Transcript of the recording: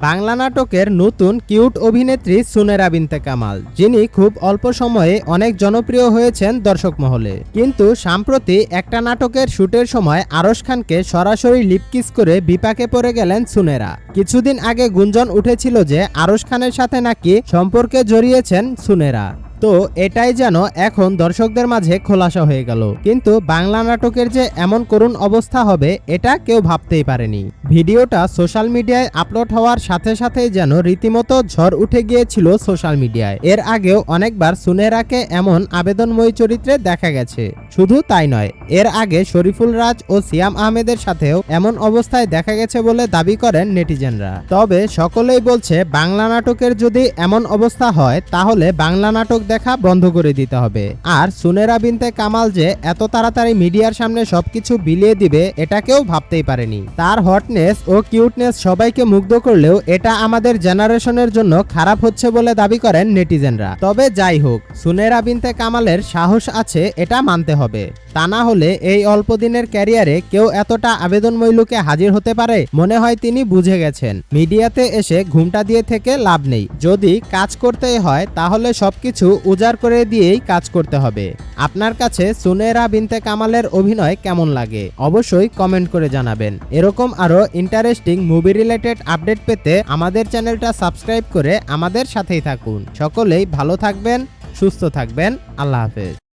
বাংলা নাটকের নতুন কিউট অভিনেত্রী সুনেরা বিনতে কামাল, যিনি খুব অল্প সময়ে অনেক জনপ্রিয় হয়েছেন দর্শক মহলে। কিন্তু সাম্প্রতি একটা নাটকের শুটের সময় আরশ খানকে সরাসরি লিপকিস করে বিপাকে পড়ে গেলেন সুনেরা। কিছুদিন আগে গুঞ্জন উঠেছিল যে আরশ খানের সাথে নাকি সম্পর্কে জড়িয়েছেন সুনেরা। তো এটাই যেন এখন দর্শকদের মাঝে খোলাসা হয়ে গেল। কিন্তু বাংলা নাটকের যে এমন করুণ অবস্থা হবে, এটা কেউ ভাবতেই পারেনি। ভিডিওটা সোশ্যাল মিডিয়ায় আপলোড হওয়ার সাথে সাথেই যেন রীতিমতো ঝড় উঠে গিয়েছিল সোশ্যাল মিডিয়ায়। এর আগেও অনেকবার সুনেরাকে এমন আবেদনময়ী চরিত্রে দেখা গেছে। শুধু তাই নয়, এর আগে শরীফুল রাজ ও সিয়াম আহমেদের সাথেও এমন অবস্থায় দেখা গেছে বলে দাবি করেন নেটিজেনরা তবে সকলেই বলছে, বাংলা নাটকের যদি এমন অবস্থা হয়, তাহলে বাংলা নাটক দেখা বন্ধ করে দিতে হবে। আর সুনেরা বিনতে কামাল যে এত তাড়াতাড়ি মিডিয়ার সামনে সবকিছু বিলিয়ে দিবে এটা কেউ ভাবতেই পারেনি। তার হটনেস ও কিউটনেস সবাইকে মুগ্ধ করলেও এটা আমাদের জেনারেশনের জন্য খারাপ হচ্ছে বলে দাবি করেন নেটিজেনরা। তবে যাই হোক, সুনেরা বিনতে কামালের সাহস আছে, এটা মানতে হবে। তা না হলে এই অল্প দিনের ক্যারিয়ারে কেউ এতটা আবেদনময় লুকে হাজির হতে পারে? মনে হয় তিনি বুঝে গেছেন। মিডিয়াতে এসে ঘুমটা দিয়ে থেকে লাভ নেই। যদি কাজ করতেই হয়, তাহলে সবকিছু উজাড় করে দিয়েই কাজ করতে হবে। আপনার কাছে সুনেরা বিনতে কামালের অভিনয় কেমন লাগে? অবশ্যই কমেন্ট করে জানাবেন। এরকম আরও ইন্টারেস্টিং মুভি রিলেটেড আপডেট পেতে আমাদের চ্যানেলটা সাবস্ক্রাইব করে আমাদের সাথেই থাকুন। সকলেই ভালো থাকবেন, সুস্থ থাকবেন। আল্লাহ হাফেজ।